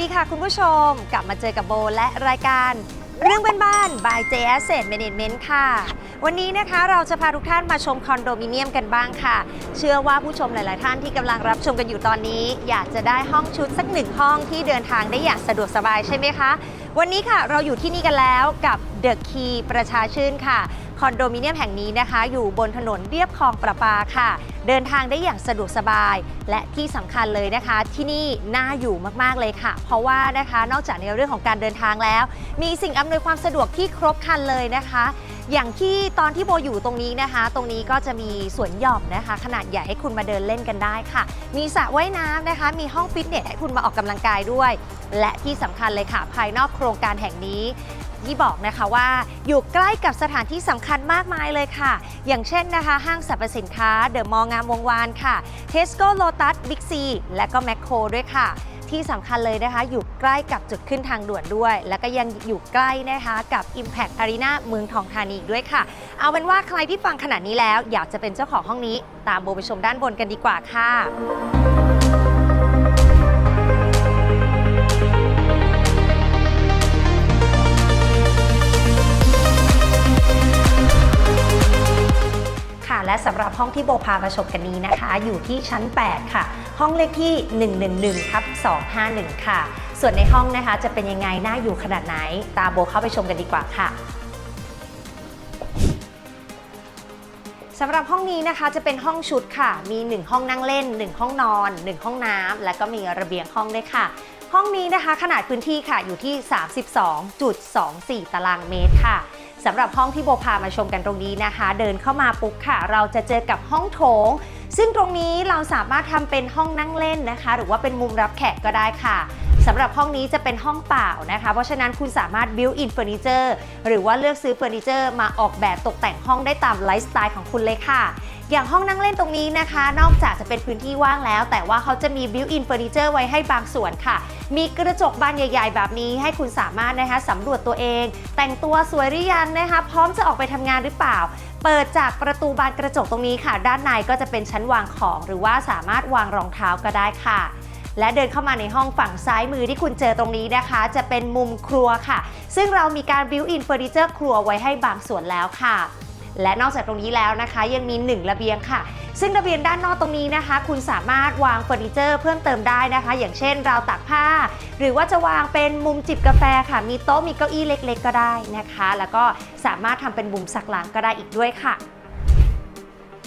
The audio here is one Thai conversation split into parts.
ดีคุณผู้ชม กลับมาเจอกับโบและรายการเรื่องบ้านๆ by J Asset Management ค่ะ วันนี้นะคะเราจะพาทุกท่านมาชมคอนโดมิเนียมกันบ้างค่ะ เชื่อว่าผู้ชมหลาย ๆ ท่านที่กำลังรับชมกันอยู่ตอนนี้ อยากจะได้ห้องชุดสักหนึ่งห้องที่เดินทางได้อย่างสะดวกสบายใช่ไหมคะ วันนี้ค่ะเราอยู่ที่นี่กันแล้วกับ The Key ประชาชื่นค่ะ คอนโดมิเนียมแห่งนี้นะคะ อยู่บนถนนเรียบคลองประปาค่ะ เดินทางได้อย่างสะดวกสบาย และที่สำคัญเลยนะคะ ที่นี่น่าอยู่มากๆเลยค่ะ เพราะว่านะคะนอกจากในเรื่องของการเดินทางแล้ว มีสิ่งอำนวยความสะดวกที่ครบครันเลยนะคะอย่างที่ตอนที่โบอยู่ตรงนี้นะคะ ตรงนี้ก็จะมีสวนหย่อมนะคะ ขนาดใหญ่ให้คุณมาเดินเล่นกันได้ค่ะ มีสระว่ายน้ำนะคะ มีห้องฟิตเนสให้คุณมาออกกำลังกายด้วย และที่สำคัญเลยค่ะ ภายนอกโครงการแห่งนี้ ที่บอกนะคะว่า อยู่ใกล้กับสถานที่สำคัญมากมายเลยค่ะ อย่างเช่นนะคะ ห้างสรรพสินค้าเดอะมอลล์งามวงวานค่ะเทสโก้โลตัสบิ๊กซีและก็แมคโครด้วยค่ะ ที่สำคัญเลยนะคะ อยู่ใกล้กับจุดขึ้นทางด่วนด้วย แล้วก็ยังอยู่ใกล้นะคะกับ Impact Arena เมืองทองธานีอีกด้วยค่ะ เอาเป็นว่าใครที่ฟังขนาดนี้แล้ว อยากจะเป็นเจ้าของห้องนี้ ตามโบไปชมด้านบนกันดีกว่าค่ะ และสำหรับห้องที่โบพามาชมกันนี้นะคะ อยู่ที่ชั้น 8 ค่ะ ห้องเลขที่ 111ทับ251 ค่ะ ส่วนในห้องนะคะจะเป็นยังไงน่าอยู่ขนาดไหน ตามโบเข้าไปชมกันดีกว่าค่ะสำหรับห้องนี้นะคะจะเป็นห้องชุดค่ะ มี 1 ห้องนั่งเล่น 1 ห้องนอน 1 ห้องน้ำและก็มีระเบียงห้องด้วยค่ะ ห้องนี้นะคะ ขนาดพื้นที่ค่ะอยู่ที่ 32.24 ตารางเมตรค่ะสำหรับห้องที่โบพามาชมกันตรงนี้นะคะ เดินเข้ามาปุ๊บค่ะ เราจะเจอกับห้องโถง ซึ่งตรงนี้เราสามารถทำเป็นห้องนั่งเล่นนะคะ หรือว่าเป็นมุมรับแขกก็ได้ค่ะ สำหรับห้องนี้จะเป็นห้องเปล่านะคะ เพราะฉะนั้นคุณสามารถ build in furniture หรือว่าเลือกซื้อเฟอร์นิเจอร์มาออกแบบตกแต่งห้องได้ตามไลฟ์สไตล์ของคุณเลยค่ะ อย่างห้องนั่งเล่นตรงนี้นะคะ นอกจากจะเป็นพื้นที่ว่างแล้ว แต่ว่าเขาจะมี built in furniture ไว้ให้บางส่วนค่ะ มีกระจกบานใหญ่ ๆ แบบนี้ให้คุณสามารถนะคะสำรวจตัวเอง แต่งตัวสวยหรือยังนะคะ พร้อมจะออกไปทำงานหรือเปล่าเปิดจากประตูบานกระจกตรงนี้ค่ะ ด้านในก็จะเป็นชั้นวางของ หรือว่าสามารถวางรองเท้าก็ได้ค่ะ และเดินเข้ามาในห้องฝั่งซ้ายมือที่คุณเจอตรงนี้นะคะ จะเป็นมุมครัวค่ะ ซึ่งเรามีการ built in furniture ครัวไว้ให้บางส่วนแล้วค่ะและนอกจากตรงนี้แล้วนะคะ ยังมี 1 ระเบียงค่ะ ซึ่งระเบียงด้านนอกตรงนี้นะคะ คุณสามารถวางเฟอร์นิเจอร์เพิ่มเติมได้นะคะ อย่างเช่นราวตากผ้า หรือว่าจะวางเป็นมุมจิบกาแฟค่ะ มีโต๊ะมีเก้าอี้เล็ก ๆ ก็ได้นะคะ แล้วก็สามารถทำเป็นมุมสักหลังก็ได้อีกด้วยค่ะ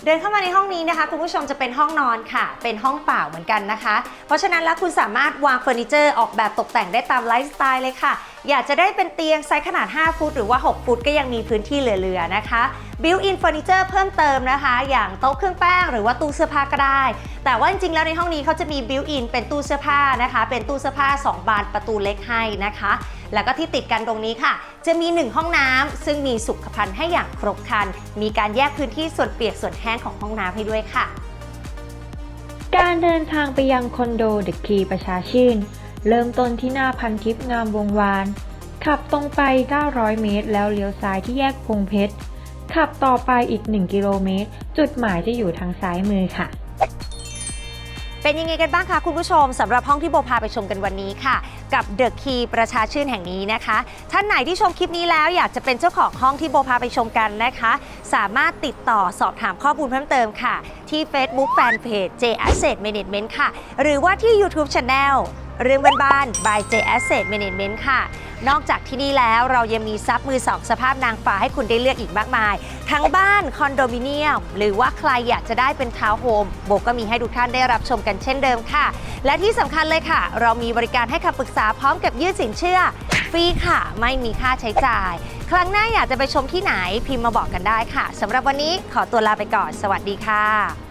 เดินเข้ามาในห้องนี้นะคะ คุณผู้ชมจะเป็นห้องนอนค่ะ เป็นห้องเปล่าเหมือนกันนะคะ เพราะฉะนั้นแล้วคุณสามารถวางเฟอร์นิเจอร์ออกแบบตกแต่งได้ตามไลฟ์สไตล์เลยค่ะ อยากจะได้เป็นเตียงไซส์ขนาด 5 ฟุตหรือว่า 6 ฟุตก็ยังมีพื้นที่เหลือๆนะคะ built in furniture เพิ่มเติมนะคะ อย่างโต๊ะเครื่องแป้งหรือว่าตู้เสื้อผ้าก็ได้ แต่ว่าจริงๆแล้วในห้องนี้เขาจะมี built in เป็นตู้เสื้อผ้านะคะ เป็นตู้เสื้อผ้า 2 บานประตูเล็กให้นะคะ แล้วก็ที่ติดกันตรงนี้ค่ะ จะมี 1 ห้องน้ำซึ่งมีสุขภัณฑ์ให้อย่างครบครัน มีการแยกพื้นที่ส่วนเปียกส่วนแห้งของห้องน้ำให้ด้วยค่ะ การเดินทางไปยังคอนโดเดอะคีประชาชื่น เริ่มต้นที่หน้าพันทิพย์งามวงวานขับตรงไป 900 เมตร แล้วเลี้ยวซ้ายที่แยกพงเพชร ขับต่อไปอีก 1 กิโลเมตร จุดหมายจะอยู่ทางซ้ายมือค่ะ เป็นยังไงกันบ้างคะคุณผู้ชมสำหรับห้องที่โบพาไปชมกันวันนี้ค่ะ กับเดอะคีประชาชื่นแห่งนี้นะคะ ท่านไหนที่ชมคลิปนี้แล้วอยากจะเป็นเจ้าของห้องที่โบพาไปชมกันนะคะ สามารถติดต่อสอบถามข้อมูลเพิ่มเติมค่ะ ที่ Facebook Fanpage J Asset Management ค่ะ หรือว่าที่ YouTube Channel เรื่องบ้านๆ by J Asset Management ค่ะ นอกจากที่นี่แล้วเรายังมีซับมือสองสภาพนางฟ้าให้คุณได้เลือกอีกมากมาย ทั้งบ้านคอนโดมิเนียม หรือว่าใครอยากจะได้เป็นทาวน์โฮมโบก็มีให้ทุกท่านได้รับชมกันเช่นเดิมค่ะ และที่สำคัญเลยค่ะ เรามีบริการให้คำปรึกษาพร้อมกับยื่นสินเชื่อ ฟรีค่ะ ไม่มีค่าใช้จ่าย ครั้งหน้าอยากจะไปชมที่ไหนพิมพ์มาบอกกันได้ค่ะสำหรับวันนี้ขอตัวลาไปก่อน สวัสดีค่ะ